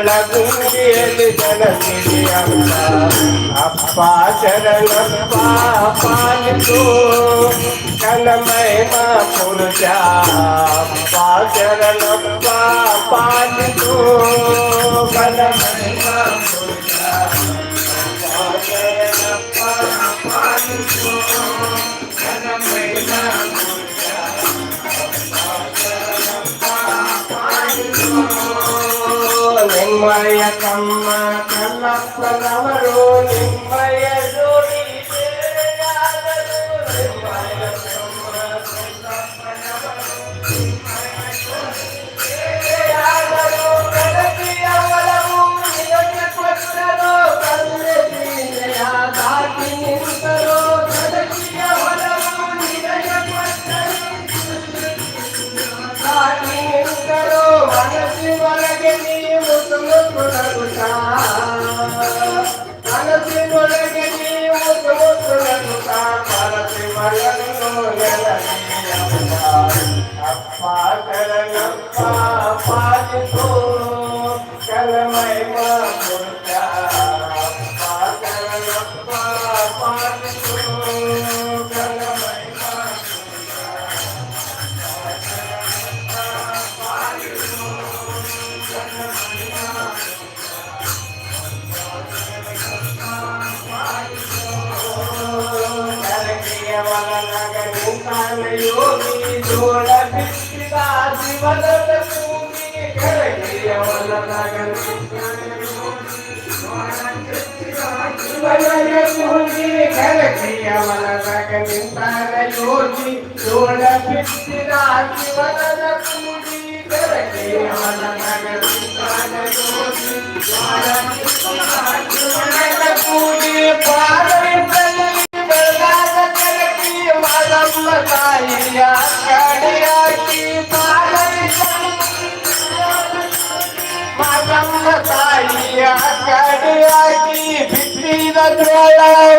ಗುಂಡಿಯಲ್ಲಿ ಜನಸಿದೆಯಪ್ಪ ಅಪ್ಪ ಶರಣಪ್ಪ ಪಾಲಿತು ಕನಮೈಮ ಪುರುಷ ಅಪ್ಪ ಶರಣಪ್ಪ ಪಾಲಿತು ಕನಮೈಮ ಪುರುಷ ನಿಮ್ಮಯ ತಮ್ಮ ಕಲ್ಲಪ್ಪನವರು ನಿಮ್ಮಯ ಜೋಡಿ మనసి వరగే నీవు తొలగుతా మనసి వరగే నీవు తొలగుతా मदद पूरी कर लगन मदद पूरी कर किया मन लगन तार योगी जोड़ पिछड़ा की मदद पूरी कर किया मन लगन तार योगी जोड़ पिछड़ा की मदद पूरी पार बरदात कर की मदद बताइया कड़िया की पार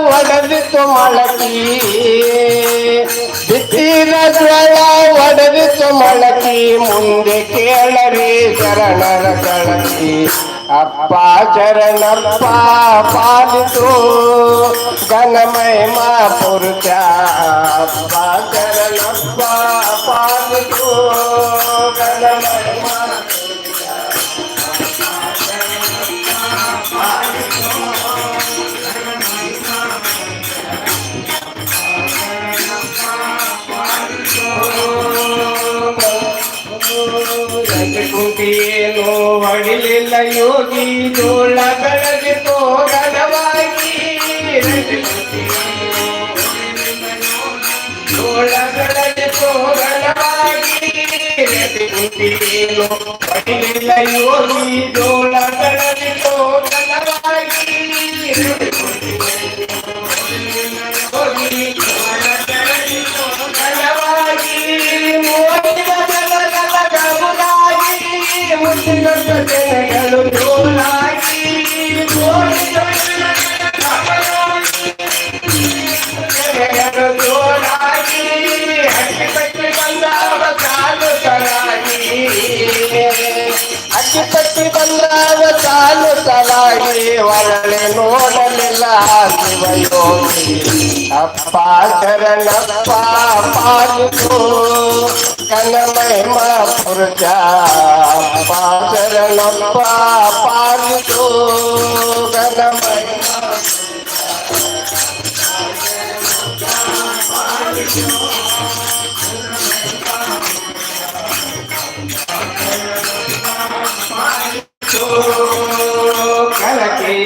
ಒಡೆದಿತ್ತು ಮೊಳಕಿ ಬಿಟ್ಟಿದ ದ್ರೋಳ ಒಡೆದಿತ್ತು ಮೊಳಕಿ ಮುಂದೆ ಕೇಳರಿ ಶರಣರ ಕಳಕಿ ಅಪ್ಪ ಶರಣಪ್ಪ ಪಾಲಿತು ಘನಮಹಿಮ ಪುರುಷ ಅಪ್ಪ ಶರಣಪ್ಪ ಪಾಲಿತು ಯೋಗಿ ಜೋಳ ಬೆಳಗ್ಗೆ ತೋರಣವಾಗಿ ಜೋಳ ಬೆಳಗ್ಗೆ ತೋರಣವಾಗಿ ಕುಟಿಯೇನು ಹೊಡಿಲಿಲ್ಲ ಯೋಗಿ ತಾನು ತಲಾಗಿ ಒಳಗೆ ನೋಡಲಿಲ್ಲ. ಶಿವಯೋಗಿ ಅಪ್ಪ ಕರಣಪ್ಪ ಪಾಲಿತು ಕನಮಹಿಮ ಪುರುಷ ಅಪ್ಪ ಕರಣಪ್ಪ ಪಾಲಿತು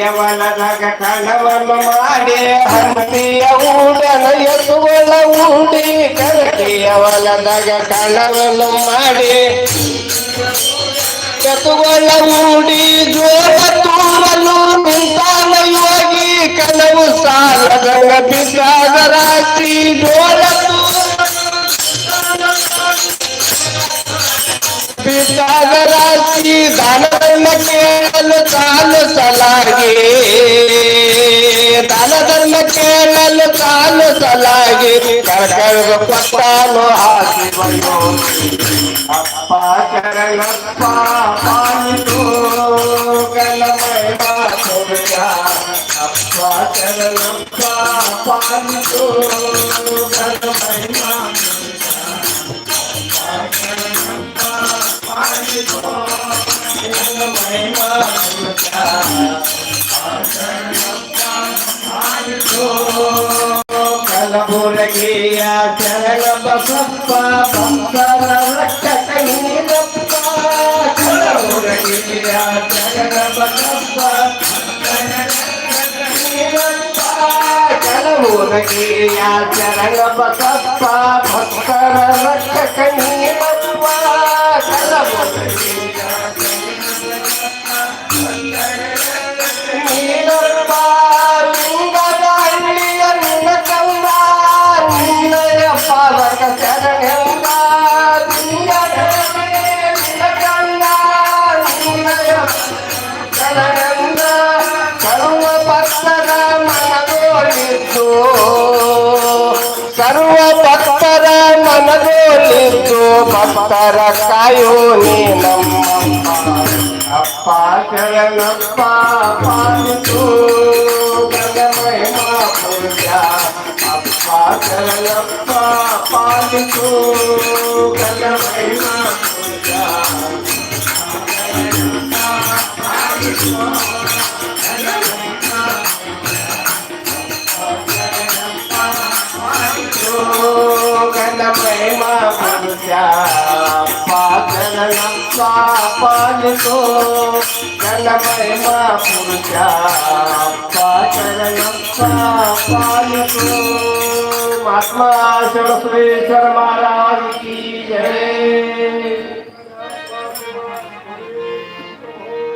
ಯವನದಾಗ ಕಣವನ್ನ ಮಾಡಿ ಹಂಪಿಯ ಊಡನ ಎತ್ತುಗಳ ಉಂಡಿ ಕರಟಿಯ ವಲದಾಗ ಕಣವನ್ನು ಮಾಡಿ ಎತ್ತುಗಳ ಉಂಡಿ ಜೋರ ತೂರಲು ನಿಂತಾನ ಯೋಗಿ ಕಣವು ಸಾಲದಂಗ ಬಿದ್ದಾದ ರಾತ್ರಿ ಜೋರ पितागराची दानधर्म केळल चाल सलागे दानधर्म केळल चाल सलागे कर्कव पट्टालो हाती वयो अप्पा करनप्पा पानी तो कलमय बासुरया अप्पा करनप्पा पानी तो कलमय बासुरया ಕಲಬುರಗಿಯ ಚರಣ ಬಸಪ್ಪ ಭಕ್ತರ ರಕ್ಷಕ ನೀನಪ್ಪ ಕಲಬುರಗಿಯ ಚರಣ ಬಸಪ್ಪ ನೀನಪ್ಪ ಕಲಬುರಗಿಯ ಚರಣ ಬಸಪ್ಪ ಭಕ್ತರ ರಕ್ಷಕ ನೀನಪ್ಪ ಕಲಬುರಗಿಯ ಸರ್ವ ಭಕ್ತರ ಮನದಲ್ಲಿದ್ದು ಭಕ್ತರ ಕಾಯೋ ನೀನಮ್ಮ. ಅಪ್ಪ ಶರಣಪ್ಪ ಪಾಲಿಸು ಅಪ್ಪ महिमा पूजा पागल लंबा पाल को जन महिमा पूजा पागल लंबा महात्मा सरस्वती शर्मा की जय।